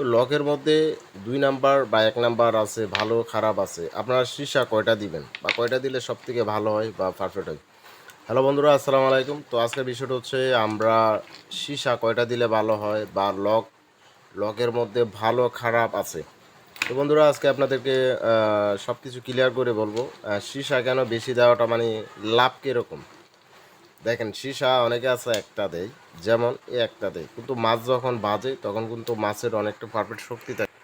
তো লকের মধ্যে দুই নাম্বার বা এক নাম্বার আছে, ভালো খারাপ আছে, আপনারা সীসা কয়টা দিবেন? বা কয়টা দিলে সব থেকে ভালো হয় বা পারফেক্ট হয়? হ্যালো বন্ধুরা, আসসালামু আলাইকুম। তো আজকের বিষয়টা হচ্ছে আমরা সীসা কয়টা দিলে ভালো হয় বা লক, লকের মধ্যে ভালো খারাপ আছে। তো বন্ধুরা, আজকে আপনাদেরকে সব কিছু ক্লিয়ার করে বলব সীসা কেন বেশি দেওয়াটা মানে লাভ কীরকম? দেখেন, সীসা অনেকে আছে একটা দেয় যেমন এই একটা দেয় কিন্তু মাছ যখন বাজে, তখন কিন্তু মাছের অনেকটা পারফেক্ট শক্তি থাকে।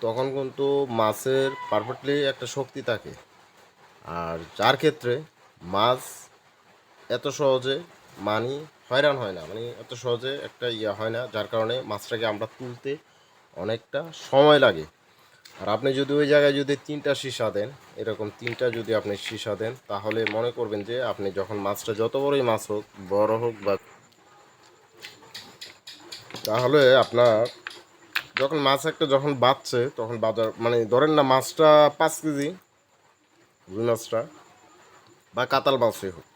তখন কিন্তু মাছের পারফেক্টলি একটা শক্তি থাকে। আর যার ক্ষেত্রে মাছ এত সহজে মানি হয়রান হয় না মানে এত সহজে একটা ইয়ে হয় না, যার কারণে মাছটাকে আমরা তুলতে অনেকটা সময় লাগে। আর আপনি যদি ওই জায়গায় যদি তিনটা সীসা দেন, এরকম তিনটা যদি আপনি সীসা দেন, তাহলে মনে করবেন যে আপনি যখন মাছটা যত বড়ই মাছ হোক, বড় হোক বা তাহলে আপনার যখন মাছ একটা যখন বাঁচছে, তখন বাজার মানে ধরেন না মাছটা পাঁচ কেজি, রুই মাছটা বা কাতাল মাছই হোক,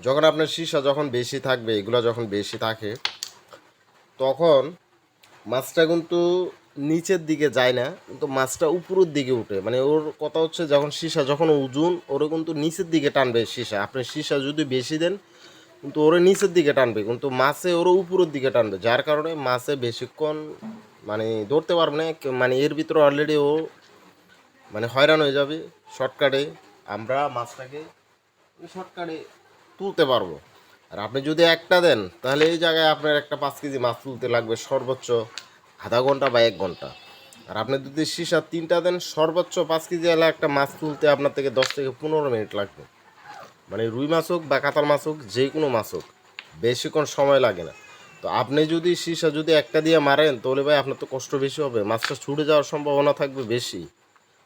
যখন আপনার সীসা যখন বেশি থাকবে, এগুলো যখন বেশি থাকে, তখন মাছটা কিন্তু নিচের দিকে যায় না, কিন্তু মাছটা উপরের দিকে উঠে। মানে ওর কথা হচ্ছে যখন সীসা, যখন ওজন, ওরা কিন্তু নিচের দিকে টানবে সীসা। আপনি সীসা যদি বেশি দেন, কিন্তু ওরে নিচের দিকে টানবে, কিন্তু মাছে ওরও উপরের দিকে টানবে। যার কারণে মাছে বেশিক্ষণ মানে ধরতে পারবে না মানে এর ভিতরে অলরেডি ও মানে হয়রান হয়ে যাবে। শর্টকাটে আমরা মাছটাকে শর্টকাটে তুলতে পারব। আর আপনি যদি একটা দেন, তাহলে এই জায়গায় আপনার একটা পাঁচ কেজি মাছ তুলতে লাগবে সর্বোচ্চ। আধা ঘণ্টা বা এক ঘণ্টা। আর আপনি যদি সিসা তিনটা দেন, সর্বোচ্চ পাঁচ কেজি এলা একটা মাছ তুলতে আপনার থেকে দশ থেকে পনেরো মিনিট লাগবে। মানে রুই মাছ হোক বা কাতাল মাছ হোক, যে কোনো মাছ হোক, বেশিক্ষণ সময় লাগে না। তো আপনি যদি সিসা যদি একটা দিয়ে মারেন, তাহলে ভাই আপনার তো কষ্ট বেশি হবে। মাছটা ছুটে যাওয়ার সম্ভাবনা থাকবে বেশি।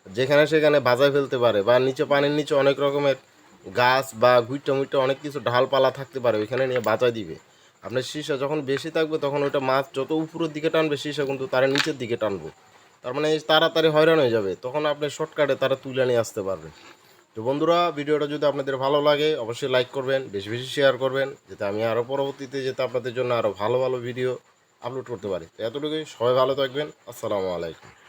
যেখানে সেখানে বাজায় ফেলতে পারে বা নিচে পানির নিচে অনেক রকমের গাছ বা গুইটা মুইটা অনেক কিছু ঢালপালা থাকতে পারে, ওইখানে নিয়ে বাজায় দিবে। আপনার সীসা যখন বেশি থাকবে, তখন ওইটা মাছ যত উপরের দিকে টানবে, সীসা কিন্তু তারা নিচের দিকে টানবে। তার মানে তাড়াতাড়ি হয়রান হয়ে যাবে। তখন আপনি শর্টকাটে তারা তুলে নিয়ে আসতে পারবেন তো বন্ধুরা, ভিডিওটা যদি আপনাদের ভালো লাগে, অবশ্যই লাইক করবেন, বেশি বেশি শেয়ার করবেন, যাতে আমি আরও পরবর্তীতে যাতে আপনাদের জন্য আরও ভালো ভালো ভিডিও আপলোড করতে পারি। এতটুকুই, সবাই ভালো থাকবেন। আসসালামু আলাইকুম।